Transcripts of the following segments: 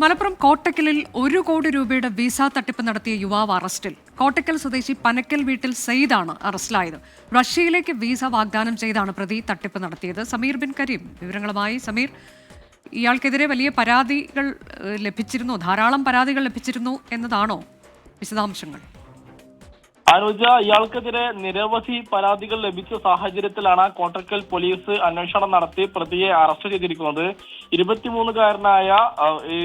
മലപ്പുറം കോട്ടക്കലിൽ ഒരു കോടി രൂപയുടെ വിസ തട്ടിപ്പ് നടത്തിയ യുവാവ് അറസ്റ്റിൽ. കോട്ടക്കൽ സ്വദേശി പനക്കൽ വീട്ടിൽ സെയ്ദാണ് അറസ്റ്റിലായത്. റഷ്യയിലേക്ക് വിസ വാഗ്ദാനം ചെയ്താണ് പ്രതി തട്ടിപ്പ് നടത്തിയത്. സമീർ ബിൻ കരീം. വിവരങ്ങളുമായി സമീർ. ഇയാൾക്കെതിരെ വലിയ പരാതികൾ ലഭിച്ചിരുന്നു. ധാരാളം പരാതികൾ ലഭിച്ചിരുന്നു എന്നതാണോ വിശദാംശങ്ങൾ? അനുജ ഇയാൾക്കെതിരെ നിരവധി പരാതികൾ ലഭിച്ച സാഹചര്യത്തിലാണ് കോട്ടക്കൽ പോലീസ് അന്വേഷണം നടത്തി പ്രതിയെ അറസ്റ്റ് ചെയ്തിരിക്കുന്നത്. ഇരുപത്തിമൂന്നുകാരനായ ഈ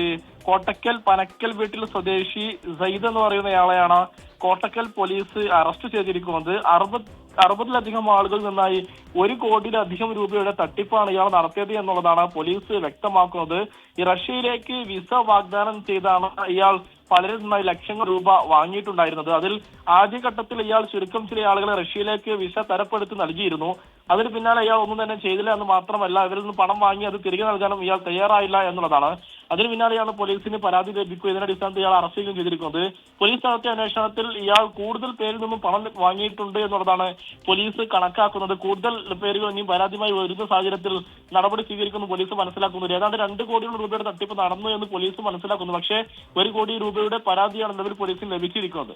കോട്ടക്കൽ പനക്കൽ വീട്ടിൽ സ്വദേശി സയ്ദ് എന്ന് പറയുന്നയാളെയാണ് കോട്ടക്കൽ പോലീസ് അറസ്റ്റ് ചെയ്തിരിക്കുന്നത്. അറുപത് അറുപതിലധികം ആളുകളിൽ നിന്നായി ഒരു കോടിയിലധികം രൂപയുടെ തട്ടിപ്പാണ് ഇയാൾ നടത്തിയത് എന്നുള്ളതാണ് പോലീസ് വ്യക്തമാക്കുന്നത്. ഈ റഷ്യയിലേക്ക് വിസ വാഗ്ദാനം ചെയ്താണ് ഇയാൾ പലരിൽ നിന്നായി ലക്ഷങ്ങൾ രൂപ വാങ്ങിയിട്ടുണ്ടായിരുന്നത്. അതിൽ ആദ്യഘട്ടത്തിൽ ഇയാൾ ചുരുക്കം ചില ആളുകളെ റഷ്യയിലേക്ക് വിസ തരപ്പെടുത്തി നൽകിയിരുന്നു. അതിന് പിന്നാലെ ഇയാൾ ഒന്നും തന്നെ ചെയ്തില്ല എന്ന് മാത്രമല്ല ഇവരിൽ നിന്ന് പണം വാങ്ങി അത് തിരികെ നൽകാനും ഇയാൾ തയ്യാറായില്ല എന്നുള്ളതാണ്. അതിന് പിന്നാലെയാണ് പോലീസിന് പരാതി ലഭിക്കുക ഇതിന്റെ അടിസ്ഥാനത്തിൽ ഇയാൾ അറസ്റ്റ് ചെയ്യുകയും ചെയ്തിരിക്കുന്നത്. പോലീസ് നടത്തിയ അന്വേഷണത്തിൽ ഇയാൾ കൂടുതൽ പേരിൽ നിന്നും പണം വാങ്ങിയിട്ടുണ്ട് എന്നുള്ളതാണ് പോലീസ് കണക്കാക്കുന്നത്. കൂടുതൽ പേരുകൾ ഇനി പരാതിയുമായി വരുന്ന സാഹചര്യത്തിൽ നടപടി സ്വീകരിക്കുന്നു പോലീസ് മനസ്സിലാക്കുന്നു ഏതാണ്ട് രണ്ട് കോടിയോളം രൂപയുടെ തട്ടിപ്പ് നടന്നു എന്ന് പോലീസ് മനസ്സിലാക്കുന്നു. പക്ഷേ ഒരു കോടി രൂപയുടെ പരാതിയാണ് നിലവിൽ പോലീസിന് ലഭിച്ചിരിക്കുന്നത്.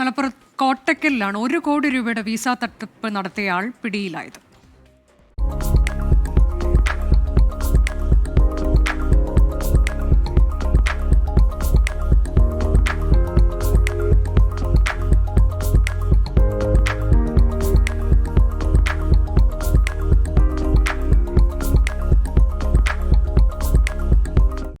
മലപ്പുറം കോട്ടക്കലിലാണ് ഒരു കോടി രൂപയുടെ വിസ തട്ടിപ്പ് നടത്തിയ ആൾ പിടിയിലായത്.